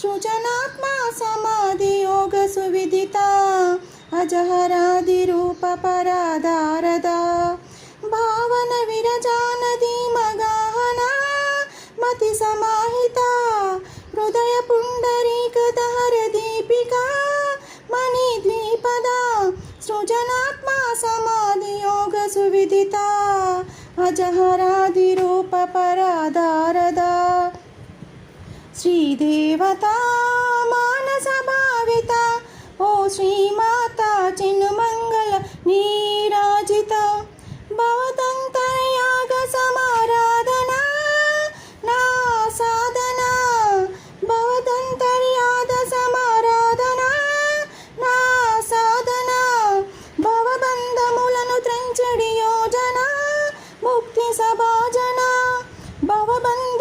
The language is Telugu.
सृजनात्मा समाधियोगसुविदिता अजहरादिरूपपराधारदा भावनविरजानदीमगाहना दीपिका। मणि मणिद्वीपदा सृजनात्मा समाधि योग सुविदिता। अजहरादि रूप శ్రీదేవత మానస భావిత ఓ శ్రీమాత చిన్నుమంగళ నీరాజిత భవతంతరయాగ సమారాధన నా సాధన భవతంతర్యాద సమారాధన నా సాధన భవబంధములను త్రంచడి యోజన ముక్తి సభాజన భవబంధ